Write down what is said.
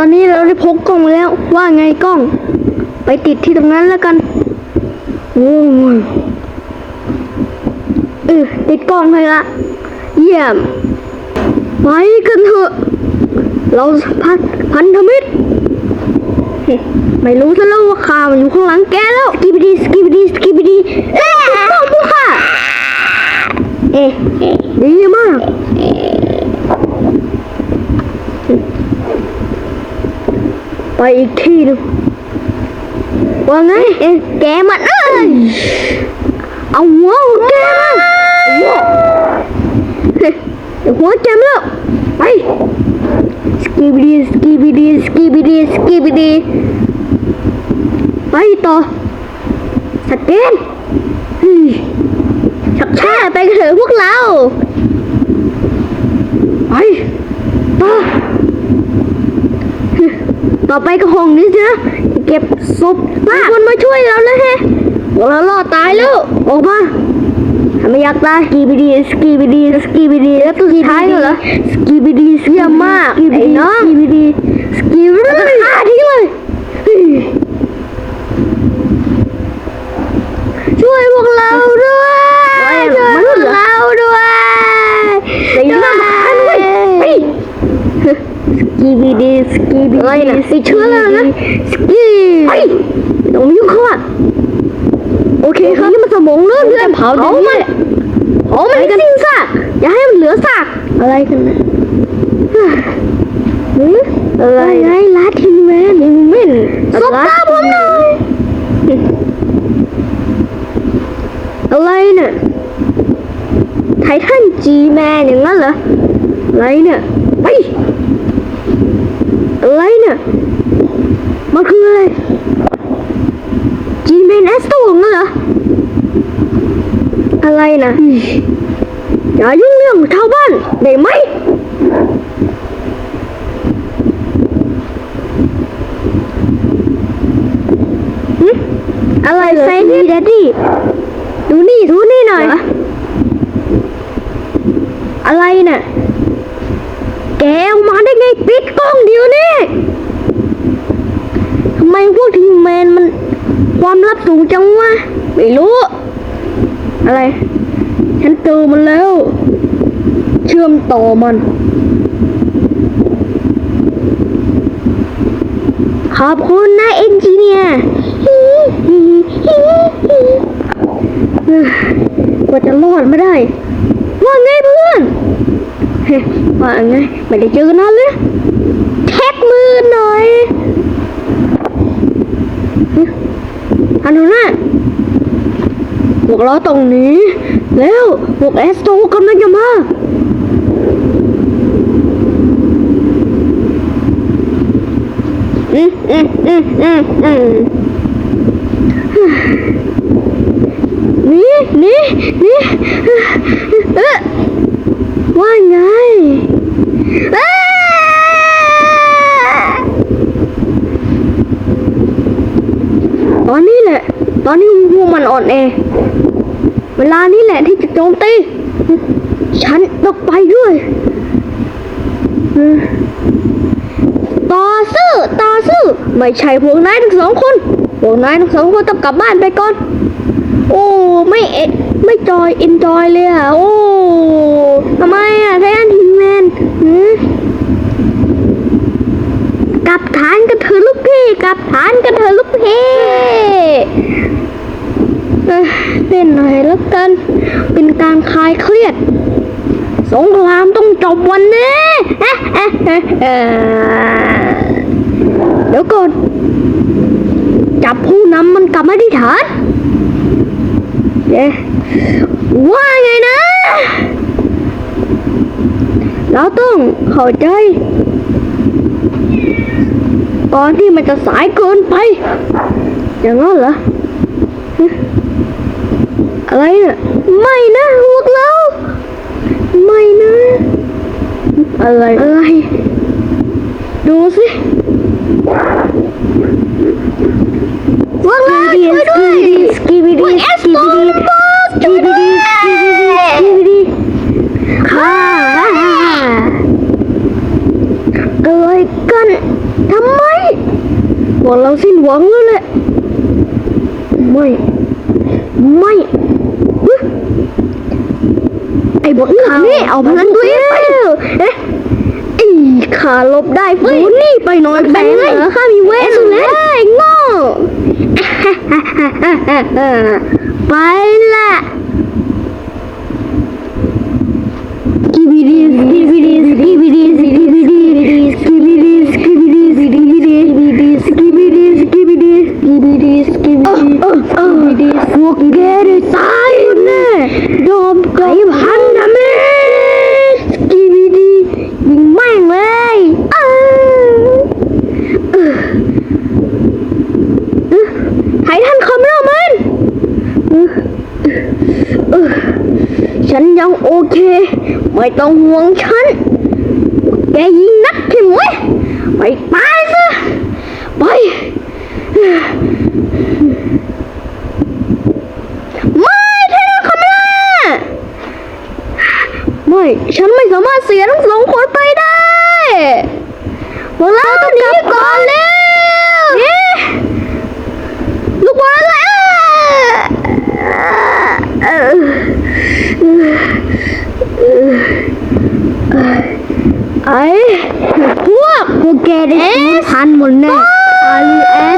ตอนนี้เราได้พกกล้องมาแล้วว่าไงกล้อง ไปติดที่ตรงนั้นแล้วกันโอ้ยเออติดกล้องให้ละเยี่ยมไปกันเถอะเราพันพันธมิตรไม่รู้ซะแล้วว่าข่ามันอยู่ข้างหลังแกแล้วสกิบดีสกิบดีสกิบดีเอ๊ะต้องพวกค่ะเอ๊ะดีมาก ไปอีกที่หนึงว่าไงเอ๊ะแกมันเอ้ยเอาหัวของแกมา ต่อไปก็ห้องนี้สินะ เก็บศพมีคนมาช่วยเราแล้วแฮะพวกเรารอดตายแล้ว ออกมาถ้าไม่อยากตายสกีบีดีสกีบีดีสกีบีดีแล้วตัวสุดท้ายเหรอสกีบีดีเสียมากไอ้น้องสกีบีดีสกีบีดีฆ่าทิ้งเลยเฮ้ยช่วยพวกเราด้วยช่วยพวกเราด้วยช่วยไป สกีบีดีสกีบี อะไรนะไปเชื่อแล้วนะสกีไปต้องยุ่งเขาอะโอเคครับนี่มันสมองเลื่อนเลื่อนเผาเผามันเผามันสิ้นซากอย่าให้มันเหลือซากอะไรกันนะหืออะไรไงลาทินแมนทินแมนสบตาผมหน่อยอะไรเนี่ยไททันจีแมนอย่างนั้นเหรออะไรเนี่ยไป อะไรเนี่ยมันคืออะไรจีเมนแอสโตงั้นเหรออะไรนะอย่ายุ่งเรื่องชาวบ้านได้ไหมหึอะไรเหรอไซนี่แดดดี้ดูนี่ดูนี่หน่อย อะไรน่ะ แกเอามา ได้ปิดกล้องเดี๋ยวนี้ทำไมพวกทีมแมนมันความลับสูงจังวะไม่รู้ อะไร ฉันเจอมันแล้ว เชื่อมต่อมัน ขอบคุณนะเอนจิเนียร์กว่าจะรอดไมาได้ ว่าไงเพื่อน เฮ้ยว่าไงไม่ได้เจอกันนานเลยเช็คมือหน่อยอันนั้นน่ะพวกเราตรงนี้ แล้วพวกแอสโตกำลังจะมาอืมอืมอืมอืมอืมนี่นี่นี่เออ ตอนนี้แหละ ตอนนี้พวกมันอ่อนแอ เวลานี้แหละที่จะโจมตี ฉันต้องไปด้วย ต่อสู้ต่อสู้ไม่ใช่พวกนายทั้งสองคน พวกนายทั้งสองคนต้องกลับบ้านไปก่อน โอ้ ไม่เอ็ไม่จอย เอ็นจอยเลยอะ โอ้ทำไมอะไททันทีแมนหือกลับฐานกันเถอะลูก พี่กับฐานกันเถอะลูกพี่เอ้ยเล่นหน่อยแล้วกัน เป็นการคลายเครียด สงครามต้องจบวันนี้เอ๊ะเอ๊ะเอ๊ะเดี๋ยวก่อน จับผู้นำมันกลับมาที่ฐานเอ๊ว่าไงนะ เราต้องเข้าใจ ตอนที่มันจะสายเกินไป อย่างนั้นเหรอ อะไรน่ะไม่นะพวกเราไม่นะ อะไร อะไร ดูสิพวกเราช่วยด้วยสกีบีดีสกีบีดีสกีบีดีสกีบีดีสกีบีดีค่ะอะไรกันท วกเราสิ้นหวังแล้วแหละ ไม่ ไม่ฮึไอ้บทข่าวนี่เอาพลังตัวเองไปเอ๊ะอีขาลบได้ฟูนี่ไปนอนแบงเหรอข้ามีเวทแล้วโง่ไปละ Fungerer deine Dom Dom Handamet Skibidi ยิงแม่เลยเออหายทันคอมแล้มันฉันยังโอเค ไม่ต้องห่วงฉัน แกยิงนักใช่มวยไปตายซะไป ฉันไม่สามารถเสียทั้งสองคนไปได้พวกเราต้องกลับก่อนแล้วเอ๊ะลูกบอลเลยเออไอ้พวกพวกแกได้สูญพันหมดแน่อาลีเอส